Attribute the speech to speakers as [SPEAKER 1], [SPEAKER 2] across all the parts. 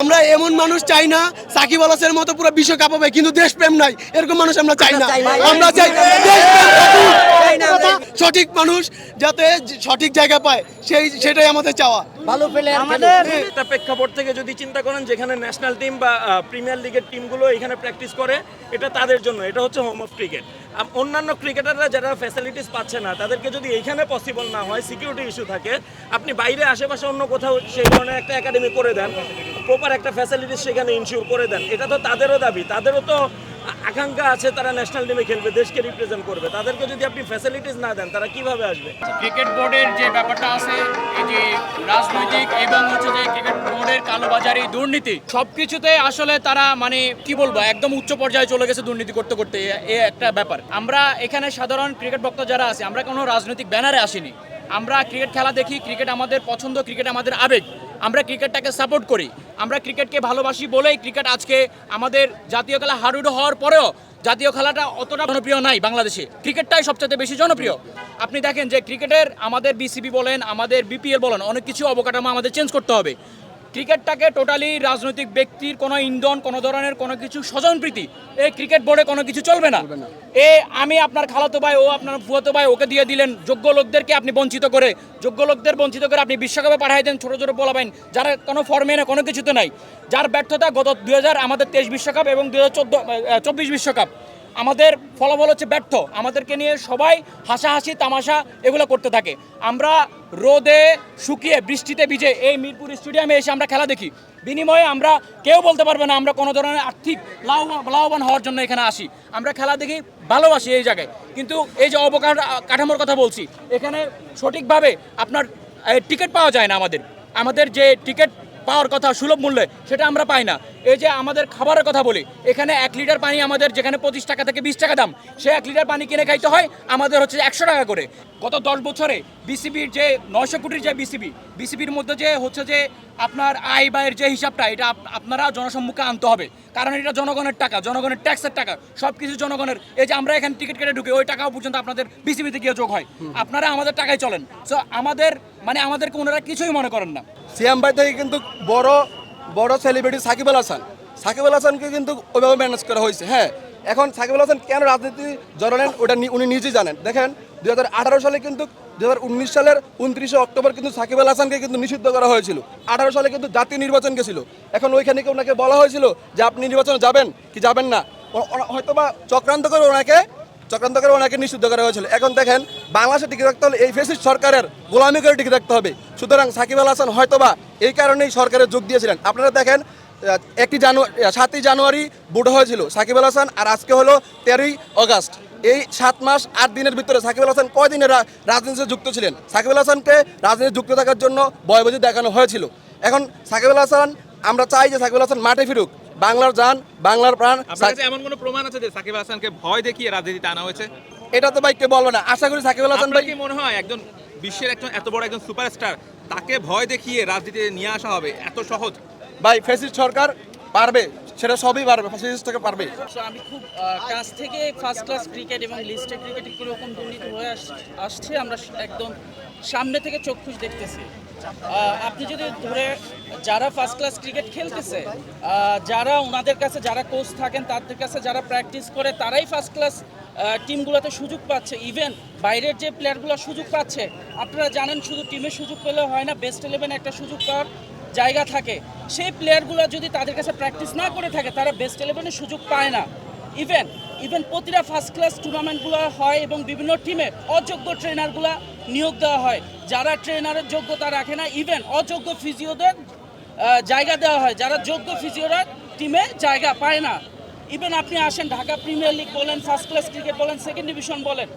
[SPEAKER 1] আমরা এমন মানুষ চাই না সাকিব আল হাসানের মতো পুরো বিশ্ব কাঁপাবে কিন্তু দেশপ্রেম নাই। এরকম মানুষ আমরা চাই না। আমরা চাই সঠিক মানুষ যাতে সঠিক জায়গা পায় সেই সেটাই আমাদের চাওয়া।
[SPEAKER 2] ভালো পেলে
[SPEAKER 3] আমাদের একটা প্রেক্ষাপট থেকে যদি চিন্তা করেন যেখানে ন্যাশনাল টিম বা প্রিমিয়ার লিগের টিমগুলো এখানে প্র্যাকটিস করে এটা তাদের জন্য এটা হচ্ছে হোম অফ ক্রিকেট অন্যান্য ক্রিকেটাররা যারা ফ্যাসিলিটিস পাচ্ছে না তাদেরকে যদি এইখানে পসিবল না হয় সিকিউরিটি ইস্যু থাকে আপনি বাইরে আশেপাশে অন্য কোথাও সেই ধরনের একটা একাডেমি করে দেন প্রপার একটা ফ্যাসিলিটিস সেখানে ইনশিওর করে দেন। এটা তো তাদেরও দাবি। তাদেরও তো আকাঙ্ক্ষা আছে তারা ন্যাশনাল টিমে খেলবে, দেশকে রিপ্রেজেন্ট করবে। তাদেরকে যদি আপনি ফ্যাসিলিটিস না দেন, তারা কীভাবে আসবে?
[SPEAKER 4] ক্রিকেট বোর্ডের যে ব্যাপারটা আছে, এই যে রাজনৈতিক এবং হচ্ছে যে ক্রিকেট বোর্ডের কালোবাজারি দুর্নীতি সব সবকিছুতে আসলে তারা মানে কি বলব, একদম উচ্চ পর্যায়ে চলে গেছে দুর্নীতি করতে করতে। এ একটা ব্যাপার। আমরা এখানে সাধারণ ক্রিকেট ভক্ত যারা আছে, আমরা কোনো রাজনৈতিক ব্যানারে আসিনি। আমরা ক্রিকেট খেলা দেখি, ক্রিকেট আমাদের পছন্দ, ক্রিকেট আমাদের আবেগ। আমরা ক্রিকেটটাকে সাপোর্ট করি। আমরা ক্রিকেটকে ভালোবাসি বলেই ক্রিকেট আজকে আমাদের জাতীয় খেলা হারুড হওয়ার পরেও জাতীয় খেলাটা অতটা জনপ্রিয় নাই বাংলাদেশে। ক্রিকেটটাই সবচেয়ে বেশি জনপ্রিয়। আপনি দেখেন যে ক্রিকেটের আমাদের বিসিবি বলেন, আমাদের বিপিএল বলেন, অনেক কিছু অবকাঠামো আমাদের চেঞ্জ করতে হবে। ক্রিকেটটাকে টোটালি রাজনৈতিক ব্যক্তির কোনো ইন্ধন কোনো ধরনের কোনো কিছু স্বজনপ্রীতি এই ক্রিকেট বোর্ডে কোনো কিছু চলবে না। এ আমি আপনার খালাতো ভাই ও আপনার ফুয়াতো ভাই ওকে দিয়ে দিলেন। যোগ্য লোকদেরকে আপনি বঞ্চিত করে যোগ্য লোকদের বঞ্চিত করে আপনি বিশ্বকাপে পাঠাই দেন ছোটো ছোটো বলাবেন যারা কোনো ফর্মে না কোনো কিছুতে নাই। যার ব্যর্থতা গত দু হাজার আমাদের তেইশ বিশ্বকাপ এবং দু হাজার চব্বিশ বিশ্বকাপ। আমাদের ফলাফল হচ্ছে ব্যর্থ। আমাদেরকে নিয়ে সবাই হাসাহাসি, তামাশা এগুলো করতে থাকে। আমরা রোদে শুকিয়ে বৃষ্টিতে ভিজে এই মিরপুর স্টেডিয়ামে এসে আমরা খেলা দেখি। বিনিময়ে আমরা কেউ বলতে পারবে না, আমরা কোনো ধরনের আর্থিক লাভবান লাভবান হওয়ার জন্য এখানে আসি। আমরা খেলা দেখি, ভালোবাসি এই জায়গায়। কিন্তু এই যে অবকাঠামো কাঠামোর কথা বলছি, এখানে সঠিকভাবে আপনার টিকিট পাওয়া যায় না আমাদের। আমাদের যে টিকিট পাওয়ার কথা সুলভ মূল্যে, সেটা আমরা পাই না। এই যে আমাদের খাবারের কথা বলি, এখানে এক লিটার পানি আমাদের যেখানে পঁচিশ টাকা থেকে বিশ টাকা দাম, সে এক লিটার পানি কিনে খাইতে হয়, আমাদের হচ্ছে একশো টাকা করে। গত দশ বছরে বিসিবির যে নয়শো কোটির যে বিসিবি, বিসিবির মধ্যে যে হচ্ছে যে আপনার আয় ব্যয়ের যে হিসাবটা, এটা আপনারা জনসম্মুখে আনতে হবে। কারণ এটা জনগণের টাকা, জনগণের ট্যাক্সের টাকা সব কিছু জনগণের। এই যে আমরা এখানে টিকিট কেটে ঢুকে, ওই টাকাও পর্যন্ত আপনাদের বিসিবিতে গিয়ে যোগ হয়। আপনারা আমাদের টাকায় চলেন। সো আমাদের মানে আমাদেরকে ওনারা কিছুই মনে করেন না।
[SPEAKER 1] সিএম ভাই থেকে কিন্তু বড় বড় সেলিব্রিটি সাকিব আল হাসান। সাকিব আল হাসানকে কিন্তু ওইভাবে ম্যানেজ করা হয়েছে হ্যাঁ। এখন সাকিব আল হাসান কেন রাজনীতি জড়ালেন, ওটা উনি নিজেই জানেন। দেখেন দু হাজার আঠারো সালে কিন্তু দু হাজার উনিশ সালের উনত্রিশে অক্টোবর কিন্তু সাকিব আল হাসানকে কিন্তু নিষিদ্ধ করা হয়েছিল। আঠারো সালে কিন্তু জাতীয় নির্বাচন গেছিল। এখন ওইখানে কি ওনাকে বলা হয়েছিল যে, আপনি নির্বাচনে যাবেন, কি যাবেন না? হয়তো বা চক্রান্ত করে ওনাকে চক্রান্ত করে ওনাকে নিষিদ্ধ করা হয়েছিল। এখন দেখেন, বাংলাদেশে টিকে রাখতে হলে এই ফেসিস সরকারের গোলামি করে টিকে রাখতে হবে। সুতরাং সাকিব আল হাসান হয়তোবা এই কারণেই সরকারে যোগ দিয়েছিলেন। আপনারা দেখেন একটি জানুয়ারি সাতই জানুয়ারি ভোট হয়েছিল সাকিব আল হাসান আর আজকে হলো তেরোই অগাস্ট। এই সাত মাস আট দিনের ভিতরে সাকিব আল হাসান কয় দিনের রা- রাজনীতিতে যুক্ত ছিলেন? সাকিব আল হাসানকে রাজনীতি যুক্ত থাকার জন্য বয়বজি দেখানো হয়েছিল। এখন সাকিব আল হাসান, আমরা চাই যে সাকিব আল হাসান মাঠে ফিরুক। বাংলার যান বাংলার প্রাণ
[SPEAKER 5] এমন কোনো প্রমাণ আছে যে সাকিব হাসানকে ভয় দেখিয়ে রাজনীতিতে আনা হয়েছে?
[SPEAKER 1] এটা তো ভাই কে বলব না। আশা করি সাকিব হাসান ভাই
[SPEAKER 5] কি মনে হয় একজন বিশ্বের একজন এত বড় একজন সুপারস্টার তাকে ভয় দেখিয়ে রাজনীতিতে নিয়ে আসা হবে এত সহজ?
[SPEAKER 1] ভাই ফেসিস সরকার পারবে। সেটা সবই পারবে ফেসিস্ট থেকে পারবে।
[SPEAKER 6] আমি খুব কাছ থেকে ফার্স্ট ক্লাস ক্রিকেট এবং লিস্টে ক্রিকেটে কীরকম দুর্নীতি হয়ে আস- আসছে, আমরা একদম সামনে থেকে চক্ষুষ দেখতেছি। আপনি যদি ধরে, যারা ফার্স্ট ক্লাস ক্রিকেট খেলতেছে যারা ওনাদের কাছে যারা কোচ থাকেন, তাদের কাছে যারা প্র্যাকটিস করে, তারাই ফার্স্ট ক্লাস টিমগুলোতে সুযোগ পাচ্ছে। ইভেন বাইরের যে প্লেয়ারগুলো সুযোগ পাচ্ছে, আপনারা জানেন শুধু টিমে সুযোগ পেলে হয় না বেস্ট ইলেভেন একটা সুযোগ পাওয়ার জায়গা থাকে, সেই প্লেয়ারগুলো যদি তাদের কাছে প্র্যাকটিস না করে থাকে, তারা বেস্ট ইলেভেনের সুযোগ পায় না। ইভেন ইভেন প্রতিটা ফার্স্ট ক্লাস টুর্নামেন্টগুলো হয় এবং বিভিন্ন টিমে অযোগ্য ট্রেনারগুলো নিয়োগ দেওয়া হয়। যারা ট্রেনারের যোগ্যতা রাখে না ইভেন অযোগ্য ফিজিওদের জায়গা দেওয়া হয়। যারা যোগ্য ফিজিওরা টিমে জায়গা পায় না। ইভেন আপনি আসেন, ঢাকা প্রিমিয়ার লিগ বলেন ফার্স্ট ক্লাস ক্রিকেট বলেন সেকেন্ড ডিভিশন বলেন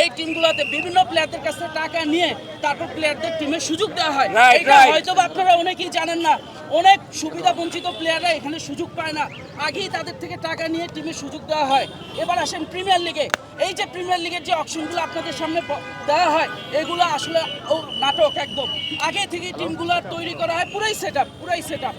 [SPEAKER 6] এই টিমগুলোতে বিভিন্ন প্লেয়ারদের কাছে টাকা নিয়ে তারপর প্লেয়ারদের টিমে সুযোগ দেওয়া হয়। এটা হয়তো আপনারা অনেকেই জানেন না। অনেক সুবিধা বঞ্চিত প্লেয়াররা এখানে সুযোগ পায় না। আগেই তাদের থেকে টাকা নিয়ে টিমে সুযোগ দেওয়া হয়। এবার আসেন প্রিমিয়ার লিগে এই যে প্রিমিয়ার লিগের যে অপশনগুলো আপনাদের সামনে দেওয়া হয় এগুলো আসলে ও নাটক একদম। আগে থেকে টিমগুলো তৈরি করা হয় পুরাই সেট আপ পুরাই সেট আপ